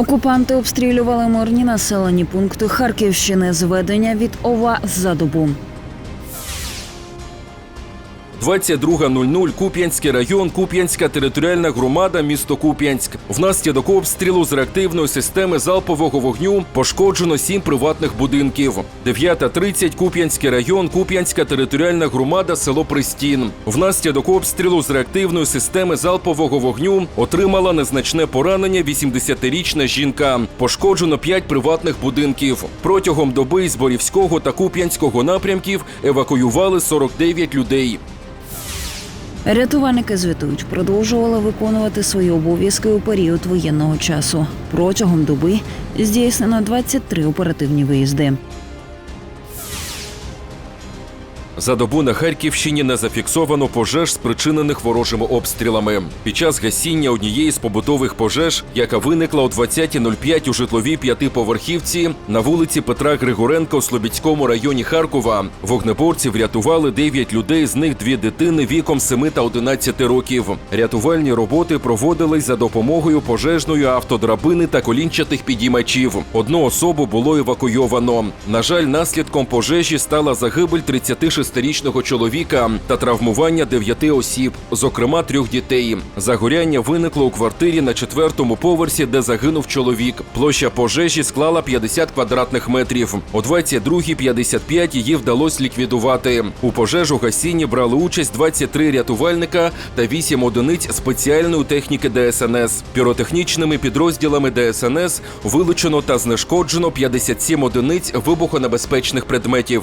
Окупанти обстрілювали мирні населені пункти Харківщини. Зведення від ОВА за добу. 22.00 Куп'янський район, Куп'янська територіальна громада, місто Куп'янськ. Внаслідок обстрілу з реактивної системи залпового вогню пошкоджено сім приватних будинків. 9.30 Куп'янський район, Куп'янська територіальна громада, село Пристін. Внаслідок обстрілу з реактивної системи залпового вогню отримала незначне поранення 80-річна жінка. Пошкоджено 5 приватних будинків. Протягом доби з Борівського та Куп'янського напрямків евакуювали 49 людей. Рятувальники звітують, продовжували виконувати свої обов'язки у період воєнного часу. Протягом доби здійснено 23 оперативні виїзди. За добу на Харківщині не зафіксовано пожеж, спричинених ворожими обстрілами. Під час гасіння однієї з побутових пожеж, яка виникла о 20.05 у житловій п'ятиповерхівці на вулиці Петра Григоренка у Слобідському районі Харкова, вогнеборці врятували 9 людей, з них дві дитини віком 7 та 11 років. Рятувальні роботи проводились за допомогою пожежної автодрабини та колінчатих підіймачів. Одну особу було евакуйовано. На жаль, наслідком пожежі стала загибель 36-річного чоловіка та травмування 9 осіб, зокрема трьох дітей. Загоряння виникло у квартирі на четвертому поверсі, де загинув чоловік. Площа пожежі склала 50 квадратних метрів. О 22.55 її вдалося ліквідувати. У пожежу гасінні брали участь 23 рятувальника та 8 одиниць спеціальної техніки ДСНС. Піротехнічними підрозділами ДСНС вилучено та знешкоджено 57 одиниць вибухонебезпечних предметів.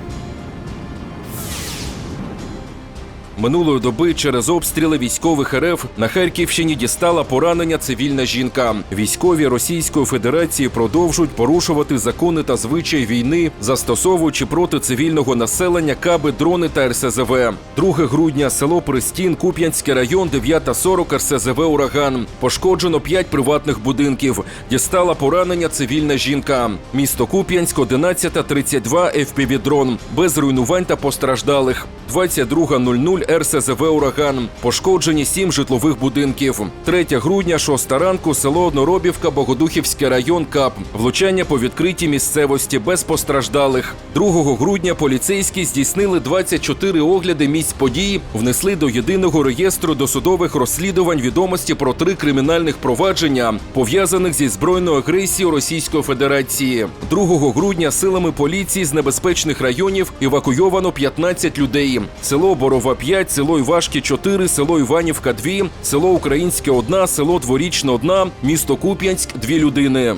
Минулої доби через обстріли військових РФ на Харківщині дістала поранення цивільна жінка. Військові Російської Федерації продовжують порушувати закони та звичаї війни, застосовуючи проти цивільного населення каби, дрони та РСЗВ. 2 грудня село Пристін, Куп'янський район, 9.40 РСЗВ Ураган. Пошкоджено 5 приватних будинків. Дістала поранення цивільна жінка. Місто Куп'янськ, 11.32 FPV-дрон. Без руйнувань та постраждалих. 22.00 РСЗВ «Ураган». Пошкоджені сім житлових будинків. 3 грудня, 6 ранку, село Одноробівка, Богодухівський район КАП. Влучання по відкритій місцевості без постраждалих. 2 грудня поліцейські здійснили 24 огляди місць події, внесли до єдиного реєстру досудових розслідувань відомості про три кримінальних провадження, пов'язаних зі збройною агресією Російської Федерації. 2 грудня силами поліції з небезпечних районів евакуйовано 15 людей. Село Борова 5, село Івашки 4, село Іванівка 2, село Українське 1, село Дворічне 1, місто Куп'янськ 2 людини.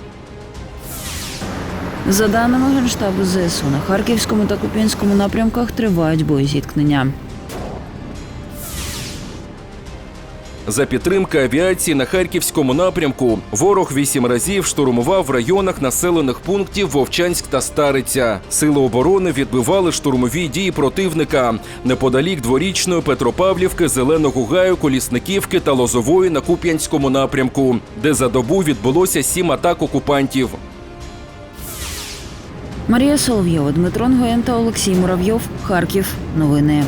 За даними Генштабу ЗСУ, на Харківському та Куп'янському напрямках тривають боєзіткнення. За підтримки авіації на харківському напрямку ворог вісім разів штурмував в районах населених пунктів Вовчанськ та Стариця. Сили оборони відбивали штурмові дії противника неподалік дворічної Петропавлівки, Зеленого гаю, Колісниківки та Лозової на Куп'янському напрямку, де за добу відбулося сім атак окупантів. Марія Соловйова, Дмитро Нгоєн та Олексій Муравйов. Харків. Новини.